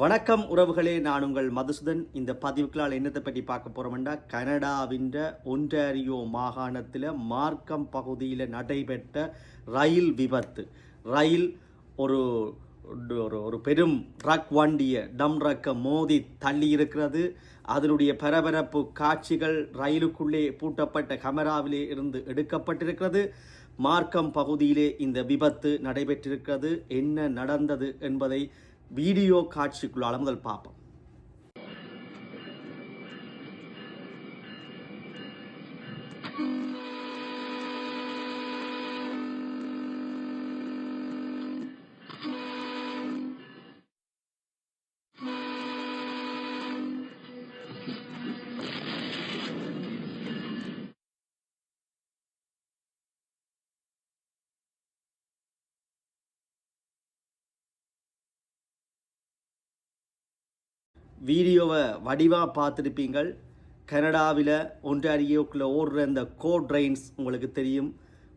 வணக்கம் உறவுகளே நான் உங்கள் மதுசூதன். இந்த பதிவுக்களால் என்னத்தை பற்றி பார்க்க போகிறோம்னா கனடாவின் ஒன்றாரியோ மாகாணத்தில் மார்க்கம் பகுதியில் நடைபெற்ற ரயில் விபத்து. ரயில் ஒரு ஒரு ஒரு பெரும் ட்ரக் வண்டியை டம் ட்ரக்கை மோதி தள்ளி இருக்கிறது அதனுடைய பரபரப்பு காட்சிகள் ரயிலுக்குள்ளே பூட்டப்பட்ட கமராவிலே இருந்து எடுக்கப்பட்டிருக்கிறது. மார்க்கம் பகுதியிலே இந்த விபத்து நடைபெற்றிருக்கிறது. என்ன நடந்தது என்பதை வீடியோ காட்சிக்குள்ளால முதல் பார்ப்போம் வீடியோவை வடிவாக பார்த்துருப்பீங்கள். கனடாவில் ஒன்றாரியோக்குள்ளே ஓடுற இந்த கோட் ட்ரெயின்ஸ் உங்களுக்கு தெரியும்.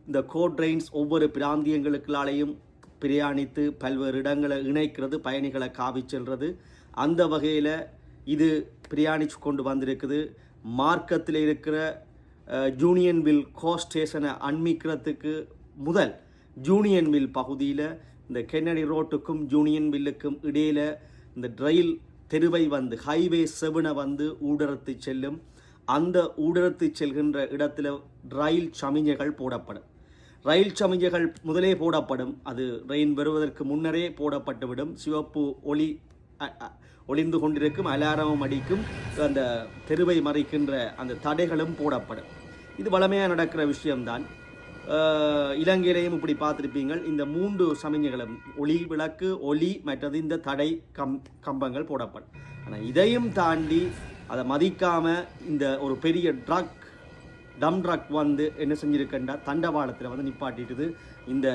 இந்த கோட் ட்ரெயின்ஸ் ஒவ்வொரு பிராந்தியங்களுக்குள்ளாலையும் பிரயாணித்து பல்வேறு இடங்களை இணைக்கிறது பயணிகளை காவி செல்றது. அந்த வகையில் இது பிரயாணிச்சு கொண்டு வந்திருக்குது. மார்க்கத்தில் இருக்கிற ஜூனியன் வில் கோ ஸ்டேஷனை அண்மிக்கிறதுக்கு முதல் ஜூனியன் வில் பகுதியில் இந்த கென்னடி ரோட்டுக்கும் ஜூனியன் வில்லுக்கும் இடையில் இந்த ரயில் தெருவை வந்து ஹைவே செவனை வந்து ஊடரத்து செல்லும். அந்த ஊடரத்து செல்கின்ற இடத்துல ரயில் சமிஞ்சைகள் போடப்படும். ரயில் சமிஞ்சைகள் முதலே போடப்படும். அது ரெயின் வருவதற்கு முன்னரே போடப்பட்டுவிடும். சிவப்பு ஒளி ஒளிந்து கொண்டிருக்கும் அலாரமும் அடிக்கும். அந்த தெருவை மறைக்கின்ற அந்த தடைகளும் போடப்படும். இது வளமையாக நடக்கிற விஷயம்தான். இலங்கையிலையும் இப்படி பார்த்துருப்பீங்கள். இந்த மூன்று சமிஞ்சைகளும் ஒளி விளக்கு ஒளி மற்றது இந்த தடை கம் கம்பங்கள் போடப்படும். ஆனால் இதையும் தாண்டி அதை மதிக்காமல் இந்த ஒரு பெரிய ட்ரக் டம் ட்ரக் வந்து என்ன செஞ்சுருக்கண்டா? தண்டவாளத்தில் வந்து நிப்பாட்டிட்டுது. இந்த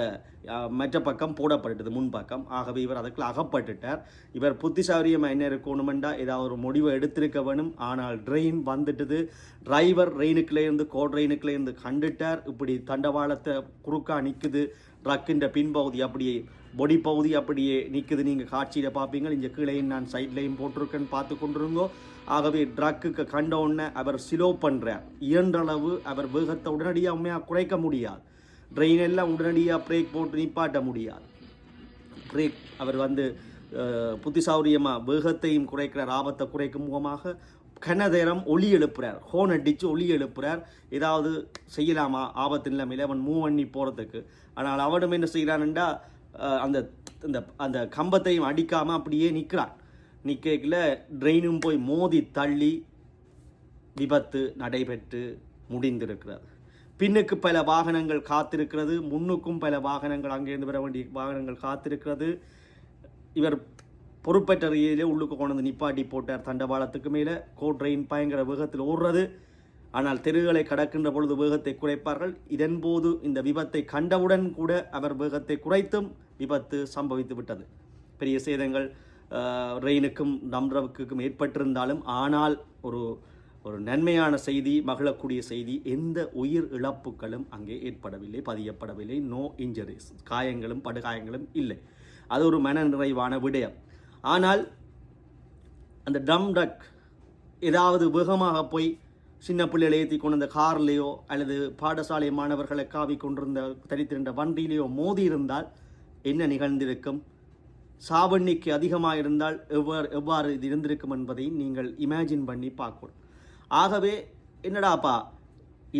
மற்ற பக்கம் போடப்பட்டுது முன்பக்கம் ஆகவே இவர் அதுக்குள்ள அகப்பட்டுட்டார். இவர் புத்திசாரியமாக என்ன இருக்கணுமெண்டா? ஏதாவது ஒரு முடிவை எடுத்திருக்க வேணும். ஆனால் ட்ரெயின் வந்துட்டுது. டிரைவர் ரெயினுக்குள்ளேருந்து கோ ட்ரெயினுக்குள்ளேருந்து கண்டுட்டார். இப்படி தண்டவாளத்தை குறுக்கா நிற்குது ட்ரக்கின்ற பின்பகுதி அப்படியே பொடி பகுதி அப்படியே நிற்குது நீங்கள் காட்சியில் பார்ப்பீங்க இங்கே கீழேயும் நான் சைட்லேயும் போட்டிருக்கேன்னு பார்த்து கொண்டிருங்கோ. ஆகவே ட்ரக்குக்கு கண்ட உடனே அவர் சிலோ பண்ணுறார் இயன்றளவு அவர் வேகத்தை உடனடியாக உண்மையாக குறைக்க முடியாது. ட்ரெயின் எல்லாம் உடனடியாக பிரேக் போட்டு நிப்பாட்ட முடியாது. பிரேக் அவர் வந்து புத்திசௌரியமாக வேகத்தையும் குறைக்கிறார். ஆபத்தை குறைக்கும் முகமாக கனதேரம் ஒளி எழுப்புறார். ஹோன் அடித்து ஒளி எழுப்புறார். ஏதாவது செய்யலாமா? ஆபத்து நிலைமையில் அவன் மூவ் பண்ணி போகிறதுக்கு ஆனால் அவனும் என்ன செய்கிறான்டா அந்த அந்த அந்த கம்பத்தையும் அடிக்காமல் அப்படியே நிற்கிறான் நிற்கல ட்ரெயினும் போய் மோதி தள்ளி விபத்து நடைபெற்று முடிந்திருக்கிறது. பின்னுக்கு பல வாகனங்கள் காத்திருக்கிறது. முன்னுக்கும் பல வாகனங்கள் அங்கேருந்து வர வேண்டிய வாகனங்கள் காத்திருக்கிறது. இவர் பொறுப்பற்ற ரீதியிலே உள்ளுக்கு கொண்டு வந்து நிப்பாட்டி போட்டார் தண்டவாளத்துக்கு மேலே. கோ ட்ரெயின் பயங்கர வேகத்தில் ஓடுறது. ஆனால் தெருகளை கடக்கின்ற பொழுது வேகத்தை குறைப்பார்கள். இதன்போது இந்த விபத்தை கண்டவுடன் கூட அவர் வேகத்தை குறைத்தும் விபத்து சம்பவித்து விட்டது. பெரிய சேதங்கள் ரெயினுக்கும் டம்ரவுக்கும் ஏற்பட்டிருந்தாலும் ஆனால் ஒரு ஒரு நன்மையான செய்தி மகிழக்கூடிய செய்தி எந்த உயிர் இழப்புகளும் அங்கே ஏற்படவில்லை பதியப்படவில்லை. நோ இன்ஜரிஸ் காயங்களும் படுகாயங்களும் இல்லை. அது ஒரு மன நிறைவான விடயம். ஆனால் அந்த டம் டக் ஏதாவது வேகமாக போய் சின்ன பிள்ளைகளை ஏற்றி கொண்டு அந்த கார்லேயோ அல்லது பாடசாலை மாணவர்களை காவி கொண்டிருந்த தரித்திருந்த வண்டியிலேயோ மோதி இருந்தால் என்ன நிகழ்ந்திருக்கும்? சாவண்ணிக்கு அதிகமாக இருந்தால் எவ்வாறு எவ்வாறு இது இருந்திருக்கும் என்பதை நீங்கள் இமேஜின் பண்ணி பார்க்கணும். ஆகவே என்னடாப்பா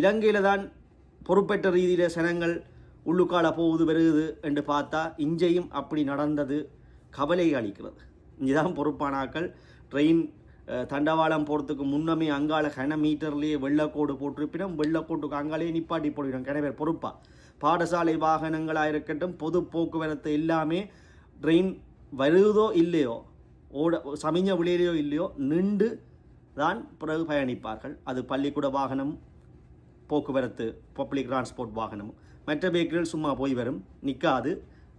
இலங்கையில் தான் பொறுப்பேற்ற ரீதியில் சனங்கள் உள்ளுக்கால போகுது வருகுது என்று பார்த்தா இஞ்சையும் அப்படி நடந்தது கவலை அளிக்கிறது. இங்கேதான் பொறுப்பானாக்கள் ட்ரெயின் தண்டவாளம் போகிறதுக்கு முன்னமே அங்கால கன மீட்டர்லேயே வெள்ளக்கோடு போட்டிருப்பினும் வெள்ளக்கோட்டுக்கு அங்காலேயே நிப்பாட்டி போடுகிறோம். கிணவர் பொறுப்பாக பாடசாலை வாகனங்களாக இருக்கட்டும் பொது போக்குவரத்து எல்லாமே ட்ரெயின் வருதோ இல்லையோ ஓட சமிஞ்ச விளையிலையோ இல்லையோ நின்று தான் பிறகு பயணிப்பார்கள். அது பள்ளிக்கூட வாகனம் போக்குவரத்து பப்ளிக் டிரான்ஸ்போர்ட் வாகனம். மற்ற பேக்கரிகள் சும்மா போய் வரும். நிற்காது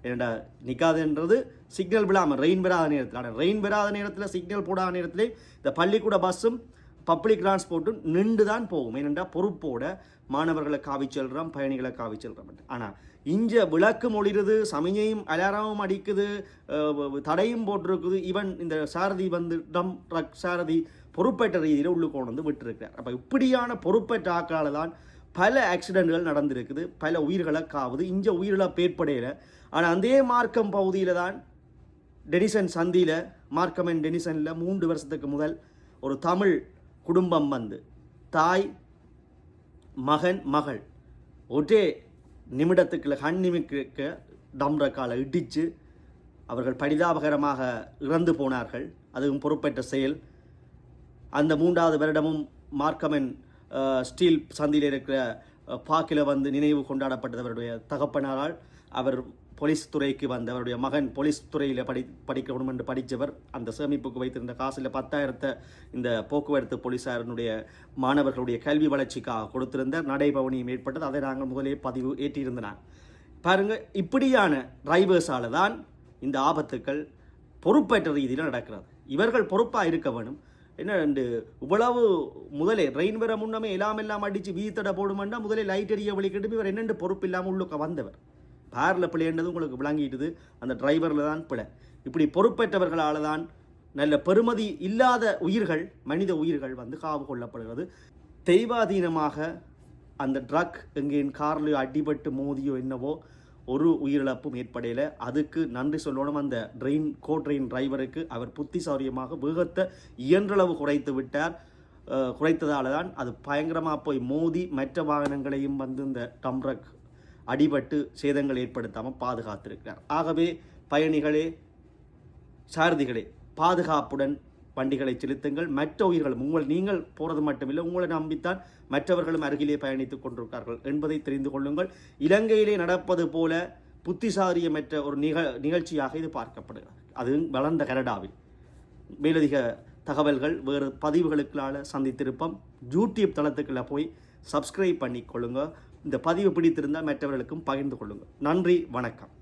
ஏண்டா நிற்காதுன்றது சிக்னல் விழாமல் ரெயின் பெறாத நேரத்தில். ஆனால் ரெயின் பெறாத நேரத்தில் சிக்னல் போடாத நேரத்திலே இந்த பள்ளிக்கூட பஸ்ஸும் பப்ளிக் டிரான்ஸ்போர்ட்டும் நின்று தான் போகும். ஏனென்றால் பொறுப்போட மாணவர்களை காவி செல்கிறோம் பயணிகளை காவி செல்கிறோம் ஆனால் இஞ்ச விளக்கு ஒளிருது சமையையும் அலாரமும் அடிக்குது தடையும் போட்டிருக்குது. ஈவன் இந்த சாரதி வந்து டம் ட்ரக் சாரதி பொறுப்பேற்ற ரீதியில் உள்ளுக்கு கொண்டு வந்து விட்டுருக்கிறார். அப்போ இப்படியான பொறுப்பேற்ற ஆக்களால் தான் பல ஆக்சிடென்ட்கள் நடந்திருக்குது பல உயிர்களை காவுது இஞ்ச உயிரிழப்பு ஏற்படையில ஆனால் அதே மார்க்கம் பகுதியில் தான் டெனிசன் சந்தியில் மார்க்கம் அண்ட் டெனிசனில் மூன்று வருஷத்துக்கு முதல் ஒரு தமிழ் குடும்பம் வந்து தாய் மகன் மகள் ஒரே நிமிடத்துக்குள்ள கண் நிமிக்க டம்ரக்கால இடித்து அவர்கள் பரிதாபகரமாக இறந்து போனார்கள். அதுவும் பொறுப்பேற்ற செயல். அந்த மூன்றாவது வருடமும் மார்க்கமன் ஸ்டீல் சந்தியில் இருக்கிற பாக்கில் வந்து நினைவு கொண்டாடப்பட்டது அவருடைய தகப்பனாரால். அவர் போலீஸ் துறைக்கு வந்த அவருடைய மகன் போலீஸ் துறையில் படி படிக்கணும் என்று படித்தவர். அந்த சேமிப்புக்கு வைத்திருந்த காசில் பத்தாயிரத்தை இந்த போக்குவரத்து போலீஸாரனுடைய மாணவர்களுடைய கல்வி வளர்ச்சிக்காக கொடுத்திருந்த நடைபவனியும் ஏற்பட்டது. அதை நாங்கள் முதலே பதிவு ஏற்றியிருந்தனர். பாருங்கள் இப்படியான டிரைவர்ஸால தான் இந்த ஆபத்துக்கள் பொறுப்பேற்ற ரீதியில் நடக்கிறது. இவர்கள் பொறுப்பாக இருக்க வேணும். என்ன ரெண்டு இவ்வளவு முதலே ரெயின் வர முன்னமே எல்லாம் எல்லாம் அடித்து வீத்தடை போடுமெண்டா முதலே லைட் எரிய வழிக்கிட்டு இவர் என்னென்று பொறுப்பு இல்லாமல் உள்ளுக்க வந்தவர். பேரில் பிள்ளைன்றது உங்களுக்கு விளங்கிட்டுது அந்த டிரைவரில் தான் பிழை இப்படி பொறுப்பேற்றவர்களால் தான் நல்ல பெருமதி இல்லாத உயிர்கள் மனித உயிர்கள் வந்து காவு கொள்ளப்படுகிறது. தெய்வாதீனமாக அந்த ட்ரக் எங்கேயும் கார்லையோ அடிபட்டு மோதியோ என்னவோ ஒரு உயிரிழப்பும் ஏற்படையில். அதுக்கு நன்றி சொல்லணும். அந்த ட்ரெயின் கோ ட்ரெயின் டிரைவருக்கு அவர் புத்திசாலியமாக வேகத்தை இயன்றளவு குறைத்து விட்டார். குறைத்ததால தான் அது பயங்கரமாக போய் மோதி மற்ற வாகனங்களையும் வந்து இந்த டம்ரக் அடிபட்டு சேதங்கள் ஏற்படுத்தாமல் பாதுகாத்திருக்கிறார். ஆகவே பயணிகளே சாரதிகளே பாதுகாப்புடன் வண்டிகளை செலுத்துங்கள். மற்ற உயிர்களும் உங்கள் நீங்கள் போகிறது மட்டுமில்லை உங்களை நம்பித்தான் மற்றவர்களும் அருகிலே பயணித்துக் கொண்டிருக்கிறார்கள் என்பதை தெரிந்து கொள்ளுங்கள். இலங்கையிலே நடப்பது போல புத்திசாரியமற்ற ஒரு நிக நிகழ்ச்சியாக இது பார்க்கப்படுகிறது. அது வளர்ந்த கனடாவில். மேலதிக தகவல்கள் வேறு பதிவுகளுக்களால் சந்தித்திருப்போம். யூடியூப் தளத்துக்குள்ளே போய் சப்ஸ்கிரைப் பண்ணி கொள்ளுங்கள் இந்த பதிவு பிடித்திருந்தால் மற்றவர்களுக்கும் பகிர்ந்து கொள்ளுங்கள் நன்றி வணக்கம்.